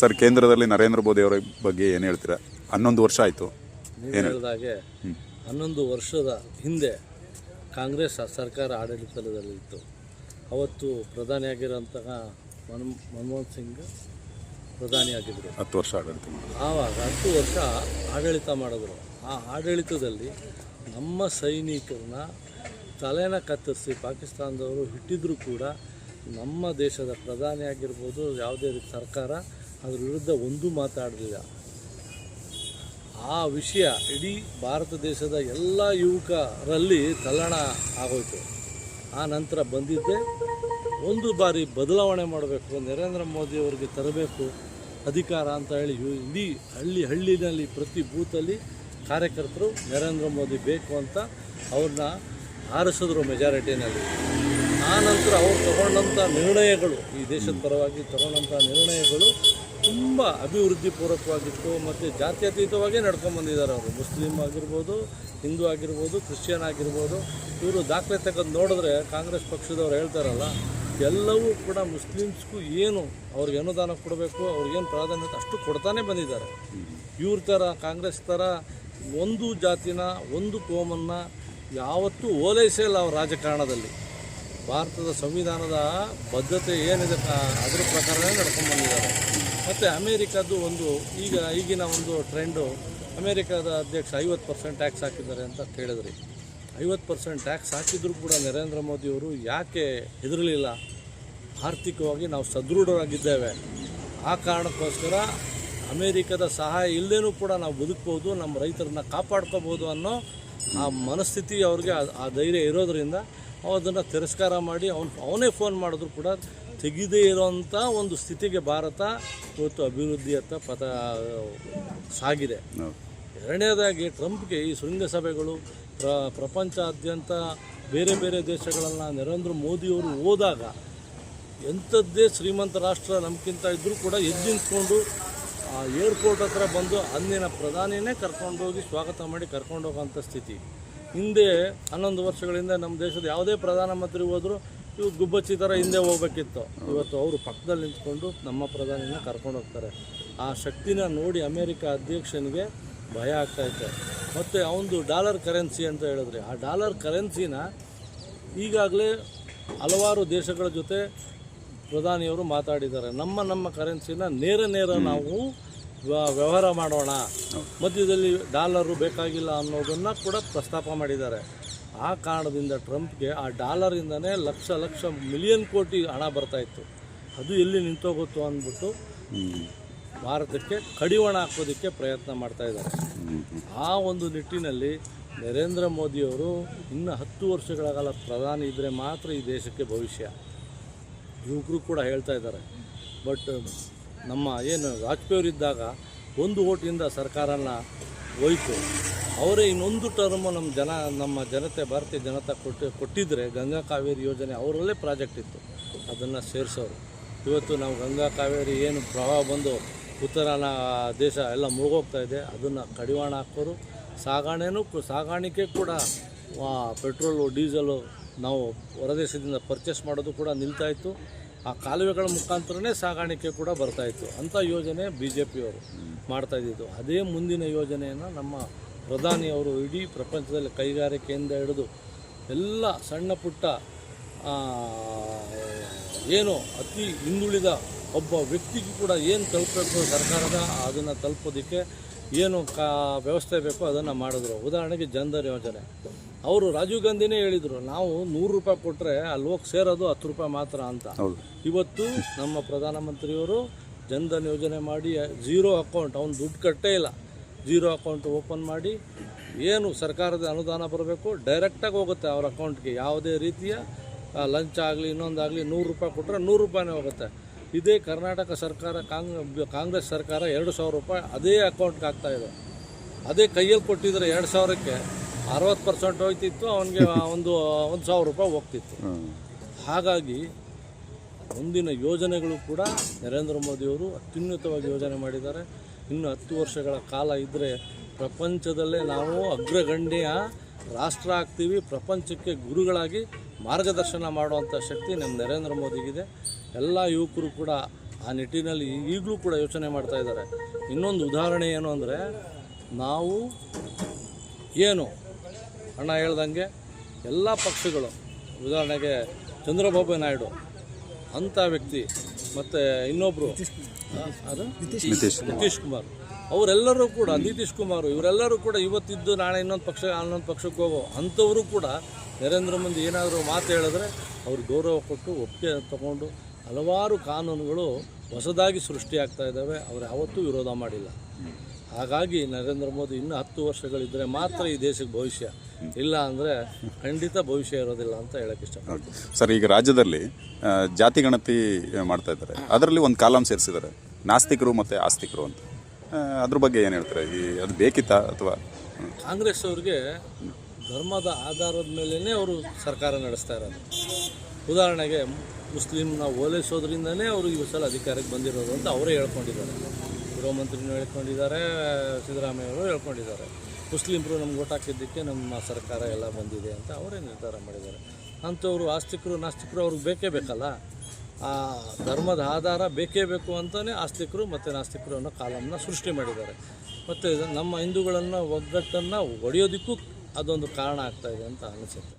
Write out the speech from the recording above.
Sir ಕೇಂದ್ರದಲ್ಲಿ ನರೇಂದ್ರ ಮೋದಿ ಅವರ ಬಗ್ಗೆ ಏನು ಹೇಳ್ತೀರಾ? ಹನ್ನೊಂದು ವರ್ಷ ಆಯಿತು. ಏನು ಹೇಳಿದಾಗೆ ಹನ್ನೊಂದು ವರ್ಷದ ಹಿಂದೆ ಕಾಂಗ್ರೆಸ್ ಸರ್ಕಾರ ಆಡಳಿತದಲ್ಲಿತ್ತು. ಅವತ್ತು ಪ್ರಧಾನಿಯಾಗಿರೋಂತಹ ಮನ್ ಮನಮೋಹನ್ ಸಿಂಗ್ ಪ್ರಧಾನಿಯಾಗಿದ್ದರು ಹತ್ತು ವರ್ಷ ಆಡಳಿತ ಆವಾಗ ಹತ್ತು ವರ್ಷ ಆಡಳಿತ ಮಾಡಿದ್ರು. ಆ ಆಡಳಿತದಲ್ಲಿ ನಮ್ಮ ಸೈನಿಕರನ್ನ ತಲೆನ ಕತ್ತರಿಸಿ ಪಾಕಿಸ್ತಾನದವರು ಇಟ್ಟಿದ್ರು ಕೂಡ ನಮ್ಮ ದೇಶದ ಪ್ರಧಾನಿ ಆಗಿರ್ಬೋದು ಯಾವುದೇ ರೀತಿ ಸರ್ಕಾರ ಅದ್ರ ವಿರುದ್ಧ ಒಂದೂ ಮಾತಾಡಲಿಲ್ಲ. ಆ ವಿಷಯ ಇಡೀ ಭಾರತ ದೇಶದ ಎಲ್ಲ ಯುವಕರಲ್ಲಿ ತಲ್ಲಣ ಆಗೋಯ್ತು. ಆ ನಂತರ ಬಂದಿದ್ದೆ. ಒಂದು ಬಾರಿ ಬದಲಾವಣೆ ಮಾಡಬೇಕು. ನರೇಂದ್ರ ಮೋದಿ ಅವರಿಗೆ ತರಬೇಕು ಅಧಿಕಾರ ಅಂತ ಹೇಳಿ ಇಡೀ ಹಳ್ಳಿ ಹಳ್ಳಿನಲ್ಲಿ ಪ್ರತಿ ಬೂತಲ್ಲಿ ಕಾರ್ಯಕರ್ತರು ನರೇಂದ್ರ ಮೋದಿ ಬೇಕು ಅಂತ ಅವ್ರನ್ನ ಆರಿಸಿದ್ರು ಮೆಜಾರಿಟಿನಲ್ಲಿ. ಆ ನಂತರ ಅವ್ರು ತಗೊಂಡಂಥ ನಿರ್ಣಯಗಳು ಈ ದೇಶದ ಪರವಾಗಿ ತಗೊಂಡಂಥ ನಿರ್ಣಯಗಳು ತುಂಬ ಅಭಿವೃದ್ಧಿ ಪೂರ್ವಕವಾಗಿತ್ತು ಮತ್ತು ಜಾತ್ಯತೀತವಾಗೇ ನಡ್ಕೊಂಬಂದಿದ್ದಾರೆ ಅವರು. ಮುಸ್ಲಿಂ ಆಗಿರ್ಬೋದು, ಹಿಂದೂ ಆಗಿರ್ಬೋದು, ಕ್ರಿಶ್ಚಿಯನ್ ಆಗಿರ್ಬೋದು, ಇವರು ದಾಖಲೆ ತಗೊಂಡು ನೋಡಿದ್ರೆ ಕಾಂಗ್ರೆಸ್ ಪಕ್ಷದವ್ರು ಹೇಳ್ತಾರಲ್ಲ, ಎಲ್ಲವೂ ಕೂಡ ಮುಸ್ಲಿಮ್ಸ್ಗೂ ಏನು ಅವ್ರಿಗೆ ಅನುದಾನ ಕೊಡಬೇಕು ಅವ್ರಿಗೇನು ಪ್ರಾಧಾನ್ಯತೆ ಅಷ್ಟು ಕೊಡ್ತಾನೆ ಬಂದಿದ್ದಾರೆ. ಇವ್ರ ಥರ, ಕಾಂಗ್ರೆಸ್ ಥರ ಒಂದು ಜಾತಿನ, ಒಂದು ಕೋಮನ್ನು ಯಾವತ್ತೂ ಓಲೈಸೇ ಇಲ್ಲ ಅವ್ರ ರಾಜಕಾರಣದಲ್ಲಿ. ಭಾರತದ ಸಂವಿಧಾನದ ಬದ್ಧತೆ ಏನಿದೆ ಅದ್ರ ಪ್ರಕಾರನೇ ನಡ್ಕೊಂಡು ಬಂದಿದ್ದಾರೆ. ಮತ್ತು ಅಮೇರಿಕದ್ದು ಒಂದು ಈಗ ಈಗಿನ ಒಂದು ಟ್ರೆಂಡು, ಅಮೇರಿಕದ ಅಧ್ಯಕ್ಷ ಐವತ್ತು ಪರ್ಸೆಂಟ್ ಟ್ಯಾಕ್ಸ್ ಹಾಕಿದ್ದಾರೆ ಅಂತ ಕೇಳಿದ್ರಿ. ಐವತ್ತು ಪರ್ಸೆಂಟ್ ಟ್ಯಾಕ್ಸ್ ಹಾಕಿದ್ರು ಕೂಡ ನರೇಂದ್ರ ಮೋದಿಯವರು ಯಾಕೆ ಹೆದರಲಿಲ್ಲ? ಆರ್ಥಿಕವಾಗಿ ನಾವು ಸದೃಢರಾಗಿದ್ದೇವೆ. ಆ ಕಾರಣಕ್ಕೋಸ್ಕರ ಅಮೇರಿಕದ ಸಹಾಯ ಇಲ್ಲದೇನೂ ಕೂಡ ನಾವು ಬದುಕ್ಬೋದು, ನಮ್ಮ ರೈತರನ್ನ ಕಾಪಾಡ್ಕೋಬೋದು ಅನ್ನೋ ಆ ಮನಸ್ಥಿತಿ ಅವ್ರಿಗೆ ಆ ಧೈರ್ಯ ಇರೋದ್ರಿಂದ ಅದನ್ನು ತಿರಸ್ಕಾರ ಮಾಡಿ ಅವನು ಅವನೇ ಫೋನ್ ಮಾಡಿದ್ರು ಕೂಡ ತೆಗೆದೇ ಇರೋಂಥ ಒಂದು ಸ್ಥಿತಿಗೆ ಭಾರತ ಇವತ್ತು ಅಭಿವೃದ್ಧಿಯತ್ತ ಪಥ ಸಾಗಿದೆ. ಎರಡನೇದಾಗಿ ಟ್ರಂಪ್ಗೆ ಈ ಶೃಂಗಸಭೆಗಳು ಪ್ರ ಪ್ರಪಂಚಾದ್ಯಂತ ಬೇರೆ ಬೇರೆ ದೇಶಗಳನ್ನು ನರೇಂದ್ರ ಮೋದಿಯವರು ಹೋದಾಗ ಎಂಥದ್ದೇ ಶ್ರೀಮಂತ ರಾಷ್ಟ್ರ ನಮ್ಗಿಂತ ಇದ್ದರೂ ಕೂಡ ಎದ್ದಿಂತ್ಕೊಂಡು ಏರ್ಪೋರ್ಟ್ ಹತ್ರ ಬಂದು ಅಂದಿನ ಪ್ರಧಾನಿನೇ ಕರ್ಕೊಂಡೋಗಿ ಸ್ವಾಗತ ಮಾಡಿ ಕರ್ಕೊಂಡೋಗೋಂಥ ಸ್ಥಿತಿ ಹಿಂದೆ ಹನ್ನೊಂದು ವರ್ಷಗಳಿಂದ ನಮ್ಮ ದೇಶದ ಯಾವುದೇ ಪ್ರಧಾನಮಂತ್ರಿ ಹೋದರೂ ಇವು ಗುಬ್ಬಚ್ಚಿ ಥರ ಹಿಂದೆ ಹೋಗ್ಬೇಕಿತ್ತು. ಇವತ್ತು ಅವರು ಪಕ್ಕದಲ್ಲಿ ನಿಂತ್ಕೊಂಡು ನಮ್ಮ ಪ್ರಧಾನಿನ ಕರ್ಕೊಂಡು ಹೋಗ್ತಾರೆ. ಆ ಶಕ್ತಿನ ನೋಡಿ ಅಮೇರಿಕ ಅಧ್ಯಕ್ಷನಿಗೆ ಭಯ ಆಗ್ತಾಯಿತ್ತು ಮತ್ತು ಅವನದು ಡಾಲರ್ ಕರೆನ್ಸಿ ಅಂತ ಹೇಳಿದ್ರೆ ಆ ಡಾಲರ್ ಕರೆನ್ಸಿನ ಈಗಾಗಲೇ ಹಲವಾರು ದೇಶಗಳ ಜೊತೆ ಪ್ರಧಾನಿಯವರು ಮಾತಾಡಿದ್ದಾರೆ. ನಮ್ಮ ನಮ್ಮ ಕರೆನ್ಸಿನ ನೇರ ನೇರ ನಾವು ವ್ಯವಹಾರ ಮಾಡೋಣ. ಮಧ್ಯದಲ್ಲಿ ಡಾಲರು ಬೇಕಾಗಿಲ್ಲ ಅನ್ನೋದನ್ನು ಕೂಡ ಪ್ರಸ್ತಾಪ ಮಾಡಿದ್ದಾರೆ. ಆ ಕಾರಣದಿಂದ ಟ್ರಂಪ್ಗೆ ಆ ಡಾಲರಿಂದನೇ ಲಕ್ಷ ಲಕ್ಷ ಮಿಲಿಯನ್ ಕೋಟಿ ಹಣ ಬರ್ತಾಯಿತ್ತು ಅದು ಎಲ್ಲಿ ನಿಂತೋಗುತ್ತೋ ಅಂದ್ಬಿಟ್ಟು ಭಾರತಕ್ಕೆ ಕಡಿವಾಣ ಹಾಕೋದಕ್ಕೆ ಪ್ರಯತ್ನ ಮಾಡ್ತಾ ಇದ್ದಾರೆ. ಆ ಒಂದು ನಿಟ್ಟಿನಲ್ಲಿ ನರೇಂದ್ರ ಮೋದಿಯವರು ಇನ್ನು ಹತ್ತು ವರ್ಷಗಳ ಕಾಲ ಪ್ರಧಾನಿ ಇದ್ದರೆ ಮಾತ್ರ ಈ ದೇಶಕ್ಕೆ ಭವಿಷ್ಯ. ಯುವಕರು ಕೂಡ ಹೇಳ್ತಾ ಇದ್ದಾರೆ. ಬಟ್ ನಮ್ಮ ಏನು ವಾಜಪೇಯಿಯವರಿದ್ದಾಗ ಒಂದು ಓಟಿಂದ ಸರ್ಕಾರನ ಹೋಯಿತು. ಅವರೇ ಇನ್ನೊಂದು ಟರ್ಮ್ ನಮ್ಮ ಜನ, ನಮ್ಮ ಜನತೆ, ಭಾರತೀಯ ಜನತಾ ಕೊಟ್ಟು ಕೊಟ್ಟಿದ್ದರೆ ಗಂಗಾ ಕಾವೇರಿ ಯೋಜನೆ ಅವರಲ್ಲೇ ಪ್ರಾಜೆಕ್ಟ್ ಇತ್ತು. ಅದನ್ನು ಸೇರಿಸೋರು. ಇವತ್ತು ನಾವು ಗಂಗಾ ಕಾವೇರಿ ಏನು ಪ್ರವಾಹ ಬಂದು ಉತ್ತರಾನ ದೇಶ ಎಲ್ಲ ಮುಳುಗೋಗ್ತಾ ಇದೆ, ಅದನ್ನು ಕಡಿವಾಣ ಹಾಕೋರು. ಸಾಗಾಣೆನೂ ಸಾಗಾಣಿಕೆ ಕೂಡ ಪೆಟ್ರೋಲು, ಡೀಸಲು ನಾವು ಹೊರದೇಶದಿಂದ ಪರ್ಚೇಸ್ ಮಾಡೋದು ಕೂಡ ನಿಲ್ತಾಯಿತ್ತು ಆ ಕಾಲುವೆಗಳ ಮುಖಾಂತರನೇ ಸಾಗಾಣಿಕೆ ಕೂಡ ಬರ್ತಾಯಿತ್ತು ಅಂಥ ಯೋಜನೆ ಬಿ ಜೆ ಪಿಯವರು ಮಾಡ್ತಾಯಿದ್ದು ಅದೇ ಮುಂದಿನ ಯೋಜನೆಯನ್ನು ನಮ್ಮ ಪ್ರಧಾನಿಯವರು ಇಡೀ ಪ್ರಪಂಚದಲ್ಲಿ ಕೈಗಾರಿಕೆಯಿಂದ ಹಿಡಿದು ಎಲ್ಲ ಸಣ್ಣ ಪುಟ್ಟ ಏನು ಅತಿ ಹಿಂದುಳಿದ ಒಬ್ಬ ವ್ಯಕ್ತಿಗೂ ಕೂಡ ಏನು ತಲುಪಬೇಕು ಸರ್ಕಾರದ, ಅದನ್ನು ತಲುಪೋದಕ್ಕೆ ಏನು ಕಾ, ವ್ಯವಸ್ಥೆ ಬೇಕೋ ಅದನ್ನು ಮಾಡಿದ್ರು. ಉದಾಹರಣೆಗೆ ಜನಧನ್ ಯೋಜನೆ. ಅವರು ರಾಜೀವ್ ಗಾಂಧಿನೇ ಹೇಳಿದರು ನಾವು ನೂರು ರೂಪಾಯಿ ಕೊಟ್ಟರೆ ಅಲ್ಲಿ ಹೋಗಿ ಸೇರೋದು ಹತ್ತು ರೂಪಾಯಿ ಮಾತ್ರ ಅಂತ. ಇವತ್ತು ನಮ್ಮ ಪ್ರಧಾನಮಂತ್ರಿಯವರು ಜನ್ಧನ್ ಯೋಜನೆ ಮಾಡಿ ಝೀರೋ ಅಕೌಂಟ್ ಅವ್ನು ದುಡ್ಡು ಕಟ್ಟೇ ಇಲ್ಲ. ಝೀರೋ ಅಕೌಂಟ್ ಓಪನ್ ಮಾಡಿ ಏನು ಸರ್ಕಾರದ ಅನುದಾನ ಬರಬೇಕು ಡೈರೆಕ್ಟಾಗಿ ಹೋಗುತ್ತೆ ಅವ್ರ ಅಕೌಂಟ್ಗೆ. ಯಾವುದೇ ರೀತಿಯ ಲಂಚ್ ಆಗಲಿ ಇನ್ನೊಂದಾಗಲಿ ನೂರು ರೂಪಾಯಿ ಕೊಟ್ಟರೆ ನೂರು ರೂಪಾಯಿನೇ ಹೋಗುತ್ತೆ. ಇದೇ ಕರ್ನಾಟಕ ಸರ್ಕಾರ ಕಾಂಗ್ ಕಾಂಗ್ರೆಸ್ ಸರ್ಕಾರ ಎರಡು ಸಾವಿರ ರೂಪಾಯಿ ಅದೇ ಅಕೌಂಟ್ಗೆ ಆಗ್ತಾಯಿದೆ ಅದೇ ಕೈಯಲ್ಲಿ ಕೊಟ್ಟಿದ್ರೆ ಎರಡು ಸಾವಿರಕ್ಕೆ ಅರವತ್ತು ಪರ್ಸೆಂಟ್ ಹೋಗ್ತಿತ್ತು ಅವನಿಗೆ ಒಂದು ಒಂದು ಸಾವಿರ ರೂಪಾಯಿ ಹೋಗ್ತಿತ್ತು. ಹಾಗಾಗಿ ಮುಂದಿನ ಯೋಜನೆಗಳು ಕೂಡ ನರೇಂದ್ರ ಮೋದಿಯವರು ಅತ್ಯುನ್ನತವಾಗಿ ಯೋಜನೆ ಮಾಡಿದ್ದಾರೆ. ಇನ್ನು ಹತ್ತು ವರ್ಷಗಳ ಕಾಲ ಇದ್ದರೆ ಪ್ರಪಂಚದಲ್ಲೇ ನಾವು ಅಗ್ರಗಣ್ಯ ರಾಷ್ಟ್ರ ಆಗ್ತೀವಿ ಪ್ರಪಂಚಕ್ಕೆ ಗುರುಗಳಾಗಿ ಮಾರ್ಗದರ್ಶನ ಮಾಡುವಂಥ ಶಕ್ತಿ ನಮ್ಮ ನರೇಂದ್ರ ಮೋದಿಗಿದೆ. ಎಲ್ಲ ಯುವಕರು ಕೂಡ ಆ ನಿಟ್ಟಿನಲ್ಲಿ ಈಗಲೂ ಕೂಡ ಯೋಚನೆ ಮಾಡ್ತಾ ಇದ್ದಾರೆ. ಇನ್ನೊಂದು ಉದಾಹರಣೆ ಏನು ಅಂದರೆ ನಾವು ಏನು ಅಣ್ಣ ಹೇಳ್ದಂಗೆ ಎಲ್ಲ ಪಕ್ಷಗಳು ಉದಾಹರಣೆಗೆ ಚಂದ್ರಬಾಬು ನಾಯ್ಡು ಅಂಥ ವ್ಯಕ್ತಿ ಮತ್ತು ಇನ್ನೊಬ್ಬರು ಅದು ನಿತೀಶ್ ಕುಮಾರ್. ಅವರೆಲ್ಲರೂ ಕೂಡ ನಿತೀಶ್ ಕುಮಾರ್ ಇವರೆಲ್ಲರೂ ಕೂಡ ಇವತ್ತಿದ್ದು ನಾಳೆ ಇನ್ನೊಂದು ಪಕ್ಷ ಇನ್ನೊಂದು ಪಕ್ಷಕ್ಕೆ ಹೋಗೋ ಅಂಥವರು ಕೂಡ ನರೇಂದ್ರ ಮೋದಿ ಏನಾದರೂ ಮಾತು ಹೇಳಿದ್ರೆ ಅವ್ರು ಗೌರವ ಕೊಟ್ಟು ಒಪ್ಪಿಗೆ ತಗೊಂಡು ಹಲವಾರು ಕಾನೂನುಗಳು ಹೊಸದಾಗಿ ಸೃಷ್ಟಿಯಾಗ್ತಾ ಇದ್ದಾವೆ. ಅವ್ರು ಯಾವತ್ತೂ ವಿರೋಧ ಮಾಡಿಲ್ಲ. ಹಾಗಾಗಿ ನರೇಂದ್ರ ಮೋದಿ ಇನ್ನೂ ಹತ್ತು ವರ್ಷಗಳಿದ್ದರೆ ಮಾತ್ರ ಈ ದೇಶಕ್ಕೆ ಭವಿಷ್ಯ. ಇಲ್ಲ ಅಂದರೆ ಖಂಡಿತ ಭವಿಷ್ಯ ಇರೋದಿಲ್ಲ ಅಂತ ಹೇಳಕ್ಕೆ ಇಷ್ಟಪಡ್ತೀನಿ. ಸರ್ ಈಗ ರಾಜ್ಯದಲ್ಲಿ ಜಾತಿ ಗಣತಿ ಮಾಡ್ತಾ ಇದ್ದಾರೆ. ಅದರಲ್ಲಿ ಒಂದು ಕಾಲಂ ಸೇರಿಸಿದ್ದಾರೆ. ನಾಸ್ತಿಕರು ಮತ್ತು ಆಸ್ತಿಕರು ಅಂತ. ಅದ್ರ ಬಗ್ಗೆ ಏನು ಹೇಳ್ತಾರೆ? ಈ ಅದು ಬೇಕಿತ್ತಾ ಅಥವಾ? ಕಾಂಗ್ರೆಸ್ ಅವ್ರಿಗೆ ಧರ್ಮದ ಆಧಾರದ ಮೇಲೇ ಅವರು ಸರ್ಕಾರ ನಡೆಸ್ತಾ ಇರೋದು. ಉದಾಹರಣೆಗೆ ಮುಸ್ಲಿಮ್ನ ಓಲೈಸೋದ್ರಿಂದನೇ ಅವರು ಈ ಸಲ ಅಧಿಕಾರಕ್ಕೆ ಬಂದಿರೋದು ಅಂತ ಅವರೇ ಹೇಳ್ಕೊಂಡಿದ್ದಾರೆ. ಗೃಹ ಮಂತ್ರಿನೂ ಹೇಳ್ಕೊಂಡಿದ್ದಾರೆ ಸಿದ್ದರಾಮಯ್ಯ ಅವರು ಹೇಳ್ಕೊಂಡಿದ್ದಾರೆ. ಮುಸ್ಲಿಮ್ರು ನಮ್ಗೆ ಓಟ್ ಹಾಕಿದ್ದಕ್ಕೆ ನಮ್ಮ ಸರ್ಕಾರ ಎಲ್ಲ ಬಂದಿದೆ ಅಂತ ಅವರೇ ನಿರ್ಧಾರ ಮಾಡಿದ್ದಾರೆ. ಅಂಥವ್ರು ಆಸ್ತಿಕರು, ನಾಸ್ತಿಕರು ಅವ್ರಿಗೆ ಬೇಕೇ ಬೇಕಲ್ಲ? ಆ ಧರ್ಮದ ಆಧಾರ ಬೇಕೇ ಬೇಕು ಅಂತಲೇ ಆಸ್ತಿಕರು ಮತ್ತು ನಾಸ್ತಿಕರು ಅನ್ನೋ ಕಾಲಮ್ನ ಸೃಷ್ಟಿ ಮಾಡಿದ್ದಾರೆ. ಮತ್ತು ನಮ್ಮ ಹಿಂದೂಗಳನ್ನು ಒಗ್ಗಟ್ಟನ್ನು ಒಡೆಯೋದಕ್ಕೂ ಅದೊಂದು ಕಾರಣ ಆಗ್ತಾಯಿದೆ ಅಂತ ಅನಿಸುತ್ತೆ.